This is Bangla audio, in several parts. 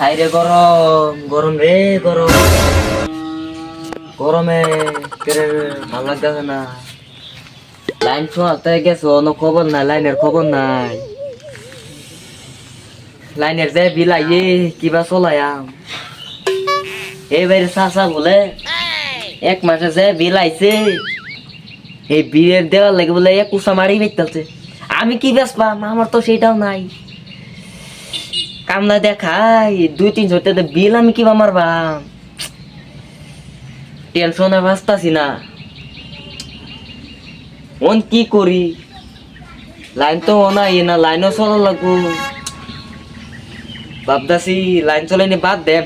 হাই রে গরম গরম রে গরম। গরমে ভালো লাগতেছে না। লাইন চলতে গেছো অন্য খবর নাই, লাইনের খবর নাই। লাইনের যে বিল আইয়ে কিবা চলায়াম এবারে চাষা বলে, এক মাসে যে বিল আইছে এই বিলের দেওয়ার লাগে বলে এক কুসা মারি বেচতেছে। আমি কি বেচপাম আমার তো সেটাও নাই। কামনা দেখাই, দুই তিনশো টাকা বিল আমি কিবা মারবাম টেনশনে বাঁচতাছি না। ওন কি করি? লাইন তো নাই না, লাইনও চলা লাগবো। ভাবতাছি লাইন চলাইনি বাদ দে।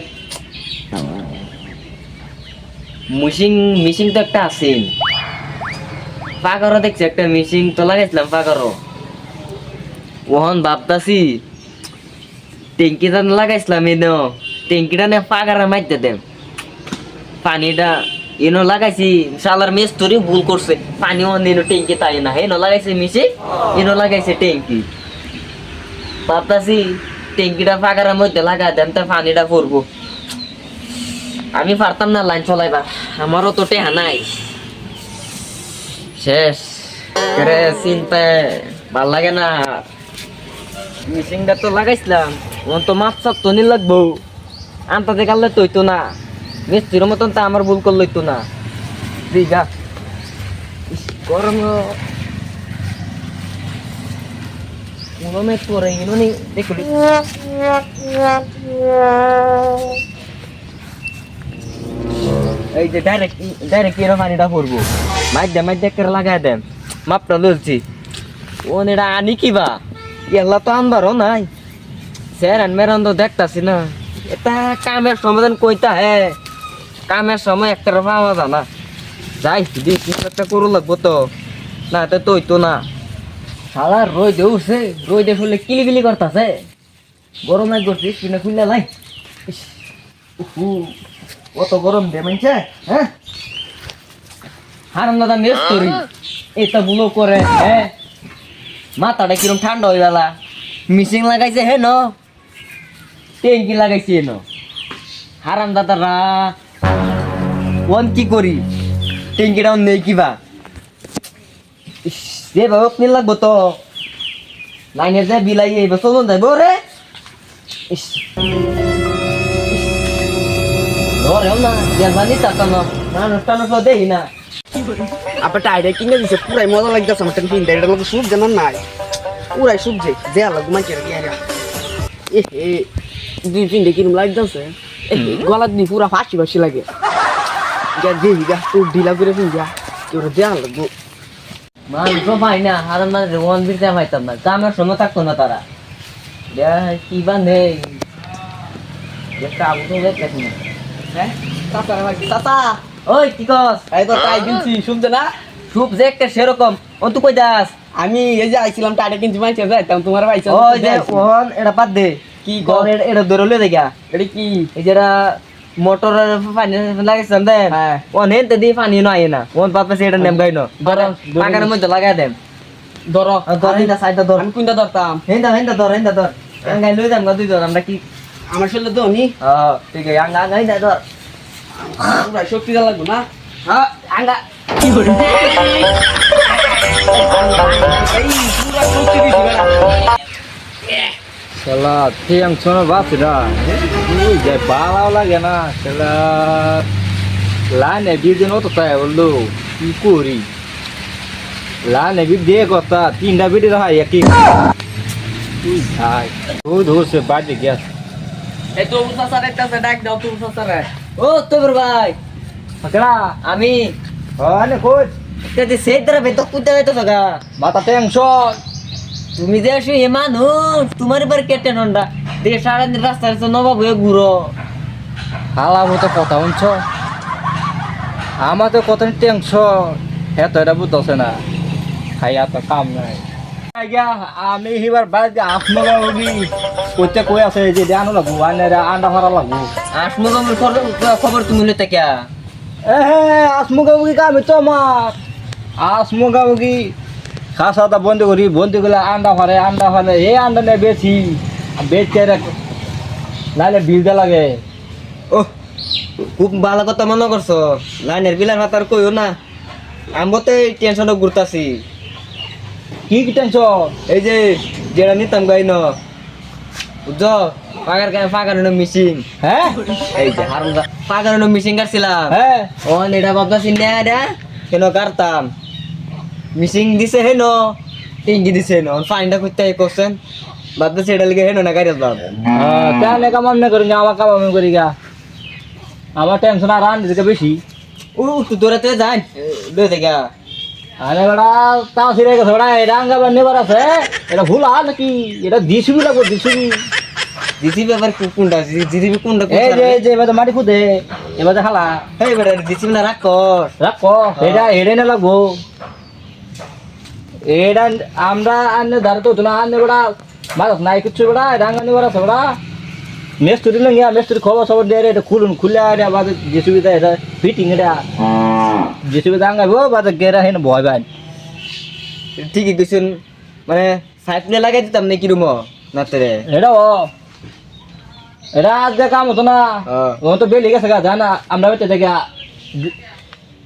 মিশিং মিশিং তো একটা আছে। পাকারও দেখছি, একটা মিশিং তো লাগাইছিলাম পাকারও ওহন ভাবতাছি ট্যাঙ্কিটা লাগাইছিলাম এনো ট্যাঙ্কিটা নে পাকারে মারতে দেম পানিটা এনো লাগাইছি, শালার মেস্তরি ভুল করছে, পানি অন এনো ট্যাঙ্কি তাই না এনো লাগাইছে মিশিং এনো লাগাইছে ট্যাঙ্কি। ভাবতাছি ট্যাঙ্কিটা পাকারের মধ্যে লাগা দেন, তো পানিটা পড়ব আমি পারতাম না লাইন চলাইবা আমারও তো টেহা নাই। শেষ চিন্তায় ভালো লাগে না। মিশিংটা তো লাগাইছিলাম। ওন তো মাছ চাপ তো নি লাগবো। আনতাতে কালে তৈতো না। মিস্ত্রির মতন তো আমার ভুল করলে তো না। দিঘা গরম দেখলি এই যে লাগাই মাপটা লড়ছি ও এটা আনি কিবা এলা তো আনবারও নাই। স্যার মেরান তো দেখতাছি না। এটা কামের সমাধান কইতা হে। কামের সময় একটা পাওয়া যা না যাই দি কিছু একটা করু লাগবো তো। না তো তুই তো না। শালা রই দে উঠছে। রই দে শুনলে কিলি কিলি করতাছে গরমে করছিস কিনে খুললে লাই কত গরম দে মানছে হ্যাঁ হারাম দাদা মেস করি এটা বুলো করে হ্যাঁ মাথাটা কিরম ঠান্ডা হয়ে গেলা মিশিং লাগাইছে, হে, ন? ট্যাঙ্কি লাগাইছে ন হারাম দাদারা ওন কি করি? ট্যাঙ্কিটা নেই কিবা? যে বাবা কিন লাগবো তো। লাইনের যে বিলাই এই চলুন যাইব রে। আপনার টাইডে কিনে। দিছে, পুরাই মজা লাগতেছে আমার টেনশন এটা লোক সুপ জানান নাই। পুরাই সুপ যে যে আলাদা ঘুমাই গিয়ে এ দুই তিনটে কিরম লাগতেছে গলা দি পুরা ফাঁসি ফাঁসি লাগে। যে গা তোর ঢিলা করে ফিন যা তোর দেয়া লাগবো। মানুষ পাই না হারাম না ওয়ান বিরতে পাইতাম না। সময় থাকতো না তারা। কি বা নেই। হ্যাঁ? চাচা চাচা? ওই কি কস? এই তো টাই কিনছি শুনছে না? সুপ যে একটা সেরকম। ও তুই কই দাস আমি এই যে আইছিলাম টাইডে কিনছি মাইছে যাইতাম তোমার ভাই ওই যে ওহন এটা বাদ দে। কি গর এটা এটা ধরে লয়ে দেখা। এটা কি? এই যেটা মোটরের পানি লাগাইছিলাম দেন। ওন হেনতে দিয়ে পানি নয় না। ওন পাত এটা নেম গাইনো নিস। মধ্যে লাগাই দেন ধরো। ধর হেন্দা সাইডটা ধর। আমি কোনটা ধরতাম? হেন্দা হেন্দা ধর হেন্দা ধর। আঙ্গাই লই যাম দুই ধর আমরা কি আমার শরীরে তো নি হ্যাঁ ঠিক আছে আঙ্গা আঙ্গাই দা ধর। পুরা শক্তি দেওয়া লাগবো না? হ্যাঁ আঙ্গা। কি করে এই পুরা শক্তি দিছি বেটা শালা টেনশন বাসরা। তুই যে ভালো লাগে না শালা লাইনে বিদিন অত তাই বলল কি করি? লাইনে বি দিয়ে কথা তিনটা বিডি হয় একই। ভাই তুই ধরছে বাড়ি গেছ এই তো উসা সারে একটা ডাক দাও তো উসা সারে ও তোর ভাই। পাকড়া আমি। আনে কোচ সেট ধরে বেতক কুতে বেতো সগা মাথা টেনশন। তুমি যে আসো এ মানুষ তোমার এবার কেটে নন্ডা দেখে সারাদিন রাস্তায় তো নবাব হয়ে ঘুরো। হালা মতো কথা শুনছ? আমার তো কত টেনশন হ্যাঁ তো এটা বুঝতেছে না। খাইয়া তো কাম নাই। আমি হিবার বাদ হবি। কইতে কই আছে যে জানো লাগবো আনে আন্ডা ভরা লাগবো। আসমো আমি খবর তুমি লইতে কে এ আসমুগাবুগি কামি তো আমার আসমুগাবুগি খাসা তা বন্ধ করি বন্ধ করলে আন্ডা ভরে আন্ডা ভরে এই আন্ডা নেই বেশি বেচে নাইলে বিল দে লাগে। ও খুব ভালো কথা মনে করছ। লাইনের বিলার ভাতার কইও না। আমবতে টেনশনে ঘুরতাছি। কি কি টেনশন এই যে যেটা নিতাম গাই ন। বুঝছ? পাগার গায়ে পাগার মিশিং হ্যাঁ? এই যে হারুন পাগার মিশিং কাটছিলাম হ্যাঁ। ও এটা ভাবতাছি না কেন কাটতাম মিশিং দিছে হেন টিঙ্গি দিছে হেন ফাইনটা করতে করছেন ভাবতেছি এটা লিগে হেন না গাড়ি বাব তাহলে কাম আমি করি না আমার কাম আমি করি গা আমার টেনশন আর আন দিকে বেশি ও তো যাই লই দেখা আরে বড়া তাও সিরে গেছে বড়া এটা আঙ্গা নেবার আছে এটা ভুল আর নাকি এটা দিছুবি লাগবো দিছুবি জিসিবি আবার কোনটা জিসিবি কোনটা এই যে এই যে এবার মাটি খুদে এবার খালা এই বেটা জিসিবি না রাখ কর রাখ এটা এড়ে না লাগবো এটা আমরা আনলে ধারে তো না আনলে বড়া মাছ নাই কিচ্ছু বড়া আঙ্গা নেবার আছে বড়া মেস্তুরি লঙ্গিয়া মেস্তুরি খবর সবর দিয়ে এটা খুলুন খুলে এটা বাদে যে সুবিধা এটা ফিটিং এটা যে সুবিধা আঙ্গাবো বাদে গেরা হেন ভয় ভাই ঠিকই কইছুন মানে সাইড নে লাগাই দিতাম নাকি রুম না তেরে এটা ও এটা আজকে কাম হতো না। ও তো বেলি গেছে গা জানা আমরা বেঁচে দেখে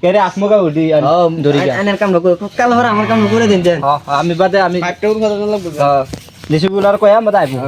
কেরে আসমকা উডি আর ধরি গা আনের কাম নকো কাল হরা আমার কাম করে দিন দেন আমি বাদে আমি ফাইভটাও কথা লাগবে। হ্যাঁ নিশিবুলার কয়া মত আইবো